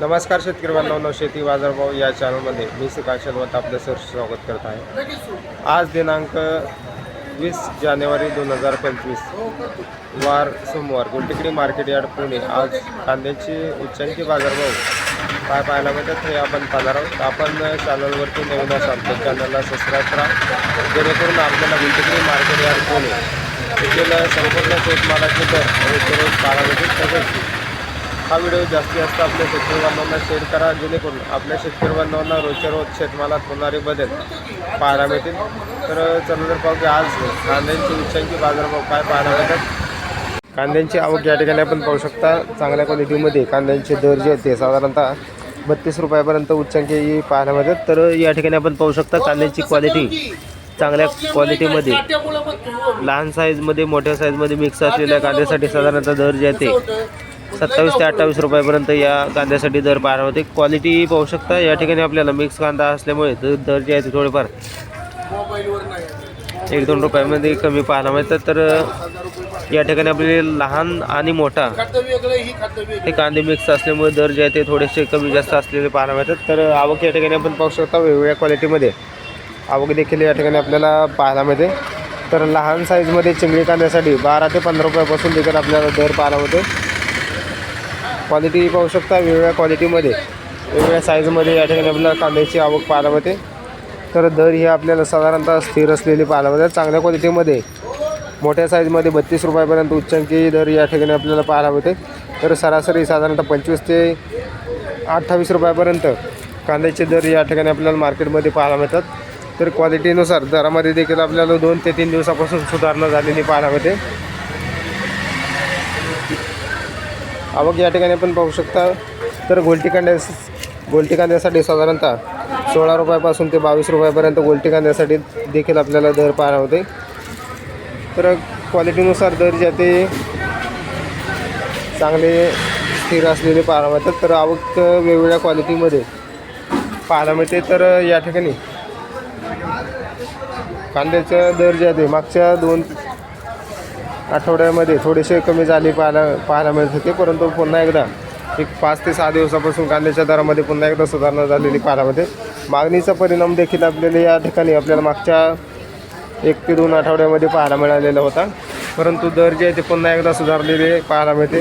नमस्कार शेतकरी बांधवांनो शेती बाजारभाव या चॅनलमध्ये मी सुकाश शेलवत आपलं सर स्वागत करत आहे. आज दिनांक वीस जानेवारी दोन हजार पंचवीस वार सोमवार गुलटेकडी मार्केट यार्ड पुणे. आज कांद्याची उच्चांकी बाजारभाव काय पाहायला मिळतात हे आपण पाहणार आहोत. आपण चॅनलवरती नवीन असाल तर चॅनलला सबस्क्राईब करा. जेणेकरून आपल्याला गुलटेकडी मार्केट यार्ड पुणे येथील संपूर्ण शेतमालाचे दर रोजचे रोज पाहायला मिळतील तसेच हा व्हिडिओ जास्तीत जास्त आपल्या शेतकरी बांधवांना शेअर करा जेणेकरून आपल्या शेतकरी बांधवांना रोजच्या रोज शेतमालात होणारे बदल पाहायला मिळतील. तर चला तर पाहू की आज कांद्यांची उच्चांकी बाजारभाव काय पाहायला मिळतात. कांद्यांची आवक या ठिकाणी आपण पाहू शकता. चांगल्या क्वालिटीमध्ये कांद्यांचे दर जे होते साधारणतः बत्तीस रुपयापर्यंत उच्चांकी पाहायला मिळतात. तर या ठिकाणी आपण पाहू शकता कांद्यांची क्वालिटी चांगल्या क्वालिटीमध्ये लहान साईजमध्ये मोठ्या साईजमध्ये मिक्स असलेल्या कांद्यासाठी साधारणतः दर जे आहे ते सत्तावीस ते अठ्ठावीस रुपयापर्यंत या कांद्यासाठी दर पाहायला होते. क्वालिटी पाहू शकता या ठिकाणी आपल्याला मिक्स कांदा असल्यामुळे दर जे आहेत ते थोडेफार एक दोन रुपयामध्ये कमी पाहायला मिळतात. तर या ठिकाणी आपले लहान आणि मोठा हे कांदे मिक्स असल्यामुळे दर जे आहे ते थोडेसे कमी जास्त असलेले पाहायला मिळतात. तर आवक या ठिकाणी आपण पाहू शकता वेगवेगळ्या क्वालिटीमध्ये आवक देखील या ठिकाणी आपल्याला पाहायला मिळते. तर लहान साईजमध्ये चिंगळी कांद्यासाठी बारा ते पंधरा रुपयापासून देखील आपल्याला दर पाहायला मिळते. क्वालिटी पाहू शकता वेगवेगळ्या क्वालिटीमध्ये वेगवेगळ्या साईजमध्ये या ठिकाणी आपल्याला कांद्याची आवक पाहायला मिळते. तर दर ही आपल्याला साधारणतः स्थिर असलेली पाहायला मिळतात. चांगल्या क्वालिटीमध्ये मोठ्या साईजमध्ये बत्तीस रुपयापर्यंत उच्चांकी दर या ठिकाणी आपल्याला पाहायला मिळते. तर सरासरी साधारणतः पंचवीस ते अठ्ठावीस रुपयापर्यंत कांद्याचे दर या ठिकाणी आपल्याला मार्केटमध्ये पाहायला मिळतात. तर क्वालिटीनुसार दरामध्ये देखील आपल्याला दोन ते तीन दिवसापासून सुधारणा झालेली पाहायला मिळते. आवक या ठिकाणी आपण पाहू शकता. तर गोलटी कांद्या गोलटी कांद्यासाठी साधारणतः सोळा रुपयापासून ते बावीस रुपयापर्यंत गोलटी कांद्यासाठी देखील आपल्याला दर पाहायला होते. तर क्वालिटीनुसार दर जे ते चांगले स्थिर असलेले पाहायला मिळतात. तर आवक वेगवेगळ्या क्वालिटीमध्ये पाहायला मिळते. तर या ठिकाणी कांद्याचा दर जे आहे मागच्या दोन आठवड्यामध्ये थोडेसे कमी झाली पाहायला पाहायला मिळत होते परंतु पुन्हा एकदा एक पाच ते सहा दिवसापासून कांद्याच्या दरामध्ये पुन्हा एकदा सुधारणा झालेली पाहायला मागणीचा परिणाम देखील आपल्याला या ठिकाणी आपल्याला मागच्या एक ते दोन आठवड्यामध्ये पाहायला मिळालेला होता परंतु दर जे आहे ते पुन्हा एकदा सुधारलेले पाहायला मिळते.